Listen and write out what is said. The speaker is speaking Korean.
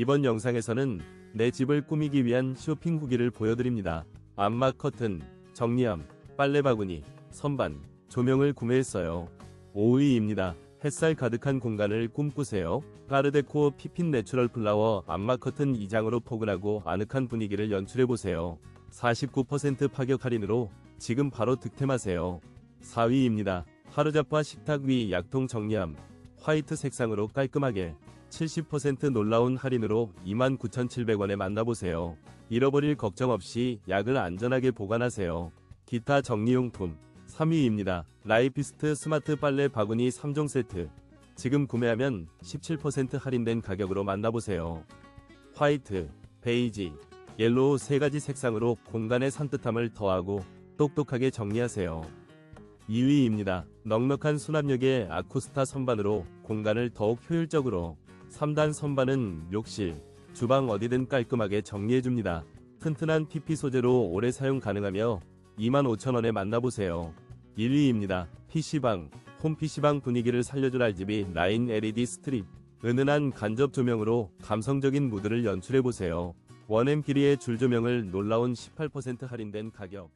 이번 영상에서는 내 집을 꾸미기 위한 쇼핑 후기를 보여드립니다. 암막 커튼, 정리함, 빨래 바구니, 선반, 조명을 구매했어요. 5위입니다. 햇살 가득한 공간을 꿈꾸세요. 가르데코 피핀 내추럴 플라워 암막 커튼 2장으로 포근하고 아늑한 분위기를 연출해보세요. 49% 파격 할인으로 지금 바로 득템하세요. 4위입니다. 하루잡화 식탁 위 약통 정리함 화이트 색상으로 깔끔하게 70% 놀라운 할인으로 29,700원에 만나보세요. 잃어버릴 걱정 없이 약을 안전하게 보관하세요. 기타 정리용품 3위입니다. 라이피스트 스마트 빨래 바구니 3종 세트 지금 구매하면 17% 할인된 가격으로 만나보세요. 화이트, 베이지, 옐로우 세 가지 색상으로 공간의 산뜻함을 더하고 똑똑하게 정리하세요. 2위입니다. 넉넉한 수납력의 아쿠스타 선반으로 공간을 더욱 효율적으로 3단 선반은 욕실, 주방 어디든 깔끔하게 정리해줍니다. 튼튼한 PP 소재로 오래 사용 가능하며 25,000원에 만나보세요. 1위입니다. PC방, 홈 PC방 분위기를 살려줄 RGB 라인 LED 스트립, 은은한 간접 조명으로 감성적인 무드를 연출해보세요. 원엠 길이의 줄 조명을 놀라운 18% 할인된 가격.